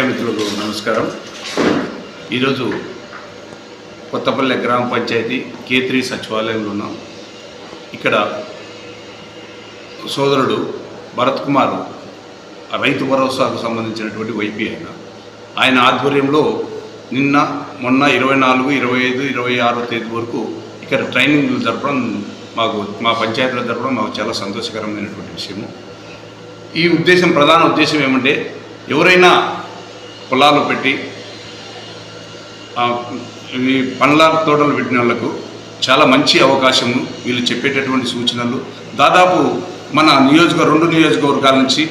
నమస్కారం. ఈరోజు కొత్తపల్లె గ్రామ పంచాయతీ కేత్రి సచివాలయంలో ఉన్నాం. ఇక్కడ సోదరుడు భరత్ కుమార్ రైతు భరోసాకు సంబంధించినటువంటి వైపీ ఆయన. ఆయన ఆధ్వర్యంలో నిన్న మొన్న ఇరవై నాలుగు ఇరవై ఐదు ఇరవై ఆరో తేదీ వరకు ఇక్కడ ట్రైనింగ్లు జరపడం మాకు మా పంచాయతీలో జరపడం మాకు చాలా సంతోషకరమైనటువంటి విషయము. ఈ ఉద్దేశం ప్రధాన ఉద్దేశం ఏమంటే ఎవరైనా పొలాలు పెట్టి ఈ పండ్ల తోటలు పెట్టిన వాళ్ళకు చాలా మంచి అవకాశము. వీళ్ళు చెప్పేటటువంటి సూచనలు. దాదాపు మన నియోజక రెండు నియోజకవర్గాల నుంచి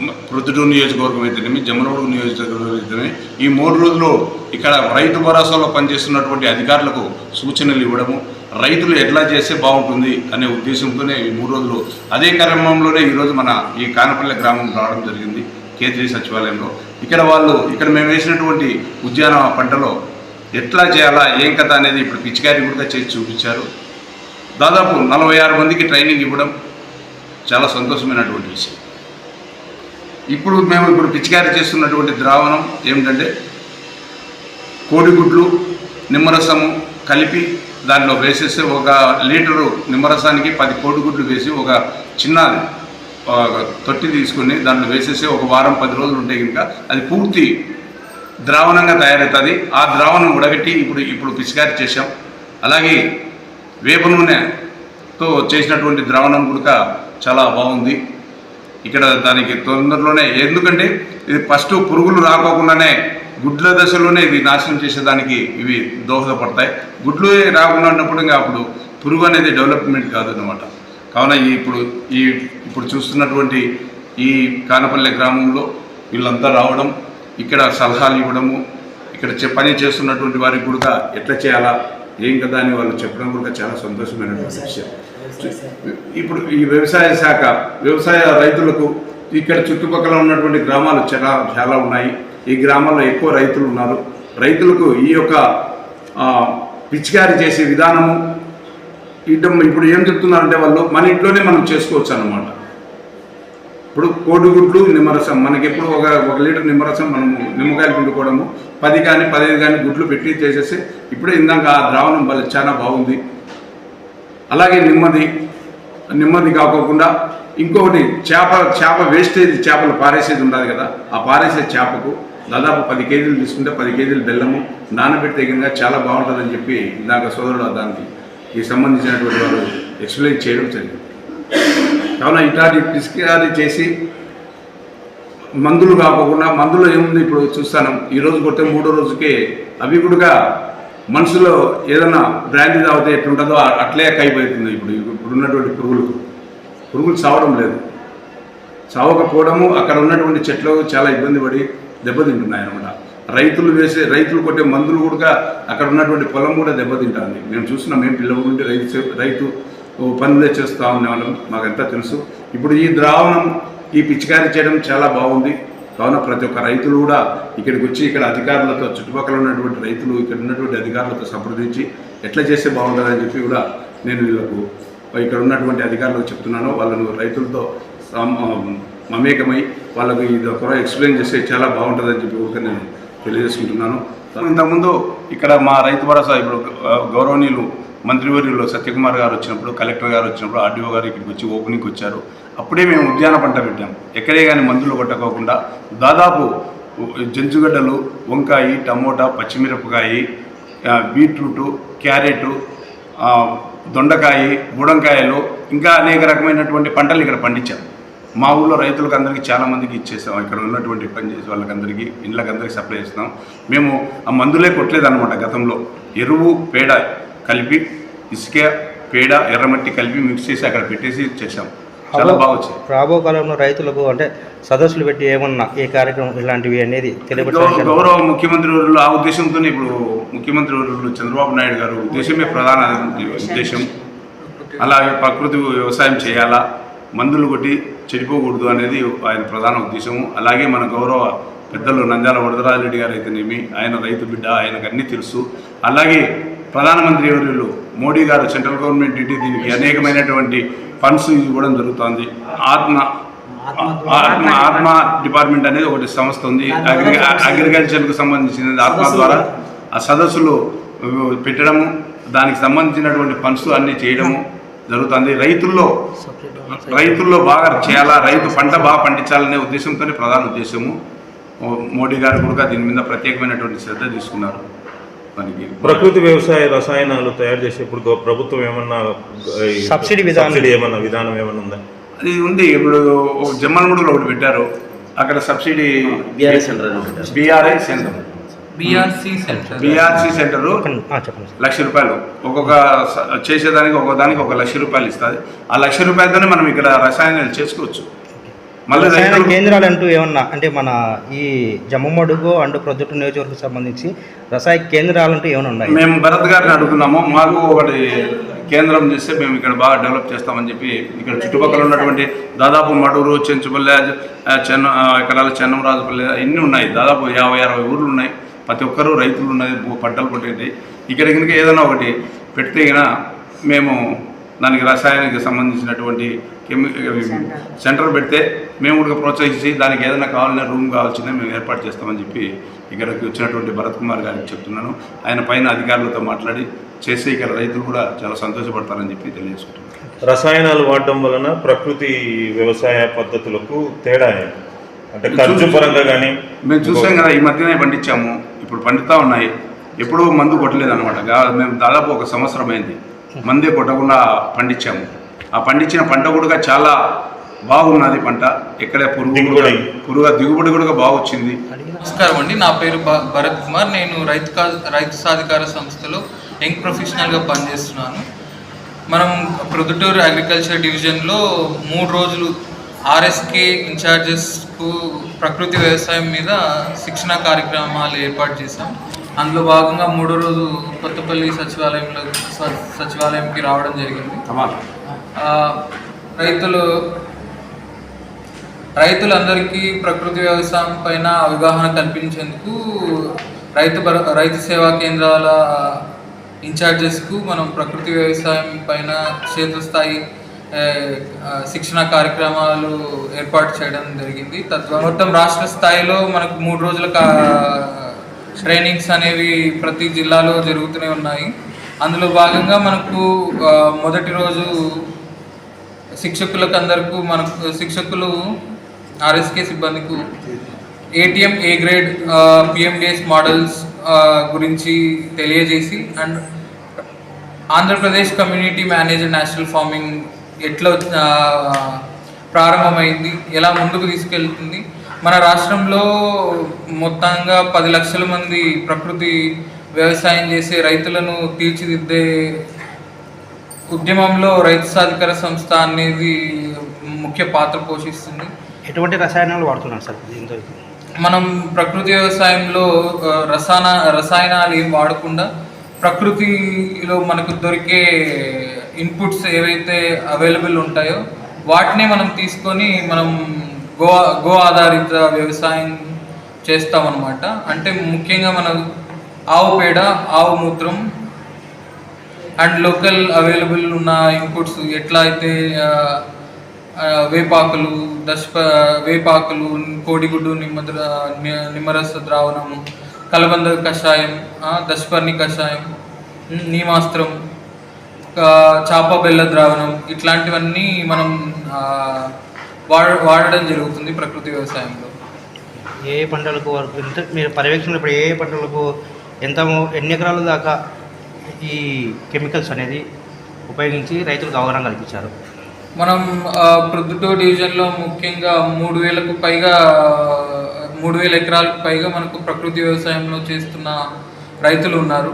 మ- ప్రొద్దుటూరు నియోజకవర్గం అయితేనేమి జమనోడు నియోజకవర్గం అయితేనే ఈ మూడు రోజులు ఇక్కడ రైతు భరోసాలో పనిచేస్తున్నటువంటి అధికారులకు సూచనలు ఇవ్వడము రైతులు ఎట్లా చేస్తే బాగుంటుంది అనే ఉద్దేశంతోనే ఈ మూడు రోజులు. అదే క్రమంలోనే ఈరోజు మన ఈ కానపల్లె గ్రామం రావడం జరిగింది. కేంద్రీయ సచివాలయంలో. ఇక్కడ వాళ్ళు ఇక్కడ మేము వేసినటువంటి ఉద్యాన పంటలో ఎట్లా చేయాలా ఏం కథ అనేది ఇప్పుడు పిచ్చికారి కూడా చేసి చూపించారు. దాదాపు నలభై ఆరు మందికి ట్రైనింగ్ ఇవ్వడం చాలా సంతోషమైనటువంటి విషయం. ఇప్పుడు మేము ఇప్పుడు పిచికారి చేస్తున్నటువంటి ద్రావణం ఏమిటంటే కోడిగుడ్లు నిమ్మరసము కలిపి దానిలో వేసేస్తే ఒక లీటరు నిమ్మరసానికి పది కోడిగుడ్లు వేసి ఒక చిన్న తొట్టి తీసుకుని దాంట్లో వేసేసి ఒక వారం పది రోజులు ఉంటే కనుక అది పూర్తి ద్రావణంగా తయారవుతుంది. ఆ ద్రావణం ఉడగట్టి ఇప్పుడు ఇప్పుడు పిచికారి చేసాం అలాగే వేప నూనెతో చేసినటువంటి ద్రావణం కూడా చాలా బాగుంది. ఇక్కడ దానికి తొందరలోనే ఎందుకంటే ఇది ఫస్ట్ పురుగులు రాకోకుండానే గుడ్ల దశలోనే ఇది నాశనం చేసేదానికి ఇవి దోహదపడతాయి. గుడ్లు రాకుండా ఉన్నప్పుడు ఇంకా అప్పుడు పురుగు అనేది డెవలప్మెంట్ కాదు అన్నమాట కావున ఈ ఇప్పుడు ఈ ఇప్పుడు చూస్తున్నటువంటి ఈ కానపల్లె గ్రామంలో వీళ్ళంతా రావడం ఇక్కడ సలహాలు ఇవ్వడము ఇక్కడ పని చేస్తున్నటువంటి వారికి కూడా ఎట్లా చేయాలా ఏం కదా అని వాళ్ళు చెప్పడం కూడా చాలా సంతోషమైనటువంటి విషయం. ఇప్పుడు ఈ వ్యవసాయ శాఖ వ్యవసాయ రైతులకు ఇక్కడ చుట్టుపక్కల ఉన్నటువంటి గ్రామాలు చాలా చాలా ఉన్నాయి. ఈ గ్రామాల్లో ఎక్కువ రైతులు ఉన్నారు. రైతులకు ఈ యొక్క పిచికారి చేసే విధానము ఇటం ఇప్పుడు ఏం చెప్తున్నారంటే వాళ్ళు మన ఇంట్లోనే మనం చేసుకోవచ్చు అనమాట ఇప్పుడు కోడిగుడ్లు నిమ్మరసం మనకి ఎప్పుడు ఒక ఒక లీటర్ నిమ్మరసం మనము నిమ్మకాయలు పిండుకోవడము పది కానీ పదిహేను కానీ గుడ్లు పెట్టి చేసేసి ఇప్పుడే ఇందాక ఆ ద్రావణం వల్ల చాలా బాగుంది. అలాగే నెమ్మది నెమ్మది కాకోకుండా ఇంకొకటి చేప చేప వేస్టేజ్ చేపలు పారేసేది ఉండదు కదా ఆ పారేసే చేపకు దాదాపు పది కేజీలు తీసుకుంటే పది కేజీలు బెల్లము నానబెడితే కింద చాలా బాగుంటుందని చెప్పి ఇందాక సోదరుడు దానికి ఈ సంబంధించినటువంటి వారు ఎక్స్ప్లెయిన్ చేయడం జరిగింది. కావున ఇట్లాంటి పిసికారి చేసి మందులు కాకుండా మందులు ఏముంది ఇప్పుడు చూస్తాను. ఈ రోజు కొట్టే మూడో రోజుకే అవి కూడా మనసులో ఏదైనా బ్రాండ్ తాగితే ఎట్లుంటుందో అట్లే కైపోతుంది ఇప్పుడు ఇప్పుడు ఉన్నటువంటి పురుగులకు. పురుగులు చావడం లేదు. చావకపోవడము అక్కడ ఉన్నటువంటి చెట్లు చాలా ఇబ్బంది పడి దెబ్బతింటున్నాయి అనమాట రైతులు వేసే రైతులు కొట్టే మందులు కూడా అక్కడ ఉన్నటువంటి పొలం కూడా దెబ్బతింటాను మేము చూస్తున్నాం మేము పిల్లల నుండి రైతు రైతు పనులే చేస్తూ ఉండేవాళ్ళం మాకంతా తెలుసు. ఇప్పుడు ఈ ద్రావణం ఈ పిచికారీ చేయడం చాలా బాగుంది. కావున ప్రతి ఒక్క రైతులు కూడా ఇక్కడికి వచ్చి ఇక్కడ అధికారులతో చుట్టుపక్కల ఉన్నటువంటి రైతులు ఇక్కడ ఉన్నటువంటి అధికారులతో సంప్రదించి ఎట్లా చేస్తే బాగుంటుందని చెప్పి కూడా నేను వీళ్ళకు ఇక్కడ ఉన్నటువంటి అధికారులకు చెప్తున్నాను. వాళ్ళను రైతులతో మమేకమై వాళ్ళకు ఇది ఒక ఎక్స్ప్లెయిన్ చేస్తే చాలా బాగుంటుందని చెప్పి కూడా నేను తెలియజేసుకుంటున్నాను. ఇంతకుముందు ఇక్కడ మా రైతు భరోసా ఇప్పుడు గౌరవనీయులు మంత్రివర్యులు సత్యకుమార్ గారు వచ్చినప్పుడు కలెక్టర్ గారు వచ్చినప్పుడు ఆర్డీఓ గారు ఇక్కడికి వచ్చి ఓపెనింగ్కి వచ్చారు. అప్పుడే మేము ఉద్యాన పంట పెట్టాం. ఎక్కడే కానీ మందులు కొట్టకోకుండా దాదాపు జంజుగడ్డలు వంకాయ టమోటా పచ్చిమిరపకాయ బీట్రూటు క్యారెట్ దొండకాయ బుడంకాయలు ఇంకా అనేక రకమైనటువంటి పంటలు ఇక్కడ పండించాం. మా ఊళ్ళో రైతులకు అందరికీ చాలా మందికి ఇచ్చేసాం. ఇక్కడ ఉన్నటువంటి పని చేసే వాళ్ళకందరికీ అందరికీ సప్లై చేస్తున్నాం. మేము ఆ మందులే కొట్టలేదన్నమాట గతంలో. ఎరువు పేడ కలిపి ఇసుక పేడ ఎర్రమట్టి కలిపి మిక్స్ చేసి అక్కడ పెట్టేసి చేసాం చాలా బాగా వచ్చింది. రాబో కాలంలో రైతులకు అంటే సదస్సులు పెట్టి ఏమన్నా ఈ కార్యక్రమం ఇలాంటివి అనేది గౌరవ ముఖ్యమంత్రి వర్యులు ఆ ఉద్దేశంతోనే ఇప్పుడు ముఖ్యమంత్రి వర్యులు చంద్రబాబు నాయుడు గారు ఉద్దేశమే ప్రధాన ఉద్దేశం. అలాగే ప్రకృతి వ్యవసాయం చేయాలా? మందులు కొట్టి చెడిపోకూడదు అనేది ఆయన ప్రధాన ఉద్దేశము. అలాగే మన గౌరవ పెద్దలు నంద్యాల వరదరాజరెడ్డి గారు అయితేనేమి ఆయన రైతు బిడ్డ ఆయనకు అన్నీ తెలుసు. అలాగే ప్రధానమంత్రి వర్యులు మోడీ గారు సెంట్రల్ గవర్నమెంట్ నుండి దీనికి అనేకమైనటువంటి ఫండ్స్ ఇవ్వడం జరుగుతుంది. ఆత్మ ఆత్మ ఆత్మ డిపార్ట్మెంట్ అనేది ఒకటి సంస్థ ఉంది. అగ్రి అగ్రికల్చర్కు సంబంధించినది ఆత్మ ద్వారా. ఆ సదస్సులు పెట్టడము దానికి సంబంధించినటువంటి పనులు అన్ని చేయడము. జరుగుతుంది. రైతుల్లో రైతుల్లో బాగా చేయాలా? రైతు పంట బాగా పండించాలనే ఉద్దేశంతోనే ప్రధాన ఉద్దేశము. మోడీ గారు కూడా దీని మీద ప్రత్యేకమైనటువంటి శ్రద్ధ తీసుకున్నారు. మనకి ప్రకృతి వ్యవసాయ రసాయనాలు తయారు చేసేప్పుడు ప్రభుత్వం ఏమన్నా సబ్సిడీ విధానం- సబ్సిడీ ఏమన్నా విధానం ఏమన్నా ఉందా? అది ఉంది. ఇప్పుడు జమ్మలమూడులో ఒకటి పెట్టారు. అక్కడ subsidy BRS centre BRI centre. BRC centre BRC centre lakh రూపాయలు. ఒక్కొక్క చేసేదానికి ఒక్కొక్క దానికి ఒక లక్ష రూపాయలు ఇస్తుంది. ఆ లక్ష రూపాయలతోనే మనం ఇక్కడ రసాయనాలు చేసుకోవచ్చు. మళ్ళీ కేంద్రాలు అంటూ ఏమన్నా అంటే మన ఈ జమ్మమడుగు అండ్ ప్రొద్దుటూరు నియోజకవర్గం సంబంధించి రసాయన కేంద్రాలు అంటూ ఏమైనా ఉన్నాయి? మేము భరత్ గారిని అడుగుతున్నాము. మాకు ఒకటి కేంద్రం చేస్తే మేము ఇక్కడ బాగా డెవలప్ చేస్తామని చెప్పి ఇక్కడ చుట్టుపక్కల ఉన్నటువంటి దాదాపు మడూరు చెంచుపల్లె చెన్న ఇక్కడ చెన్నంరాజుపల్లె ఇన్ని ఉన్నాయి. దాదాపు యాభై అరవై ఊర్లు ఉన్నాయి. ప్రతి ఒక్కరూ రైతులు ఉన్నాయి భూ- పంటలు పండేది ఇక్కడ కనుక ఏదైనా ఒకటి పెడితే గిన మేము దానికి రసాయనానికి సంబంధించినటువంటి కెమి సెంటర్ పెడితే మేము కూడా ప్రోత్సహించి దానికి ఏదైనా కావాలన్నా రూమ్ కావాల్సిందే మేము ఏర్పాటు చేస్తామని చెప్పి ఇక్కడికి వచ్చినటువంటి భరత్ కుమార్ గారికి చెప్తున్నాను. ఆయన పైన అధికారులతో మాట్లాడి చేస్తే ఇక్కడ రైతులు కూడా చాలా సంతోషపడతారని చెప్పి తెలియజేసుకుంటున్నాను. రసాయనాలు వాడడం వలన ప్రకృతి వ్యవసాయ పద్ధతులకు తేడా ఏంటి? అంటే ఖర్చు పరంగా కానీ మేము చూసాం కదా ఈ మధ్యనే పండించాము. ఇప్పుడు పండుతా ఉన్నాయి. ఎప్పుడూ మందు కొట్టలేదు అనమాట మేము దాదాపు ఒక సంవత్సరం అయింది. మందే కొట్టకుండా పండించాము. ఆ పండించిన పంట కూడా చాలా బాగున్నది పంట. ఎక్కడే పురుగు. పురుగు దిగుబడి కూడా బాగా వచ్చింది. నమస్కారం అండి. నా పేరు భ- భరత్ కుమార్. నేను రైతు కా రైతు సాధికార సంస్థలో యంగ్ ప్రొఫెషనల్గా పనిచేస్తున్నాను. మనం ప్రొద్దుటూరు అగ్రికల్చర్ డివిజన్లో మూడు రోజులు ఆర్ఎస్కే ఇన్ఛార్జెస్కు ప్రకృతి వ్యవసాయం మీద శిక్షణ కార్యక్రమాలు ఏర్పాటు చేశాం. అందులో భాగంగా మూడో రోజు కొత్తపల్లి సచివాలయంలో స- సచివాలయంకి రావడం జరిగింది. రైతులు రైతులందరికీ ప్రకృతి వ్యవసాయం పైన అవగాహన కల్పించేందుకు రైతు రైతు సేవా కేంద్రాల ఇన్ఛార్జెస్కు మనం ప్రకృతి వ్యవసాయం పైన క్షేత్రస్థాయి శిక్షణ కార్యక్రమాలు ఏర్పాటు చేయడం జరిగింది. తద్వారా మొత్తం రాష్ట్ర స్థాయిలో మనకు మూడు రోజుల కా- ట్రైనింగ్స్ అనేవి ప్రతి జిల్లాలో జరుగుతూనే ఉన్నాయి. అందులో భాగంగా మనకు మొదటి రోజు శిక్షకులకు అందరికీ మనకు శిక్షకులు ఆర్ఎస్కే సిబ్బందికు ATM A grade PMDS models గురించి తెలియజేసి and Andhra Pradesh community manager national farming ఎట్లా ప్రారంభమైంది ఎలా ముందుకు తీసుకెళ్తుంది. మన రాష్ట్రంలో మొత్తంగా పది లక్షల మంది ప్రకృతి వ్యవసాయం చేసే రైతులను తీర్చిదిద్దే ఉద్యమంలో రైతు సాధికార సంస్థ అనేది ముఖ్య పాత్ర పోషిస్తుంది. ఎటువంటి రసాయనాలు వాడుతున్నారు సార్? దీంతో మనం ప్రకృతి వ్యవసాయంలో రసాయన రసాయనాలు ఏం వాడకుండా ప్రకృతిలో మనకు దొరికే ఇన్పుట్స్ ఏవైతే అవైలబుల్ ఉంటాయో వాటిని మనం తీసుకొని మనం గో గో ఆధారిత వ్యవసాయం చేస్తామన్నమాట. అంటే ముఖ్యంగా మన ఆవు పేడ ఆవు మూత్రం అండ్ లోకల్ అవైలబుల్ ఉన్న ఇన్పుట్స్ ఎట్లా అయితే వేపాకులు దశప వేపాకులు కోడిగుడ్డు నిమ్మద్ర నిమ్మరస ద్రావణము కలబంద కషాయం దశపర్ణి కషాయం నీమాస్త్రం చాప బెల్ల ద్రావణం ఇట్లాంటివన్నీ మనం వాడ వాడడం జరుగుతుంది ప్రకృతి వ్యవసాయంలో. ఏ పంటలకు వరకు అంటే మీరు పర్యవేక్షణ ఇప్పుడు ఏ పంటలకు ఎంత ఎన్ని ఎకరాల దాకా ఈ కెమికల్స్ అనేది ఉపయోగించి రైతులకు అవగాహన కల్పించారు? మనం ఆ, ప్రొద్దుటూరు డివిజన్లో ముఖ్యంగా మూడు వేలకు పైగా మూడు వేల ఎకరాలకు పైగా మనకు ప్రకృతి వ్యవసాయంలో చేస్తున్న రైతులు ఉన్నారు.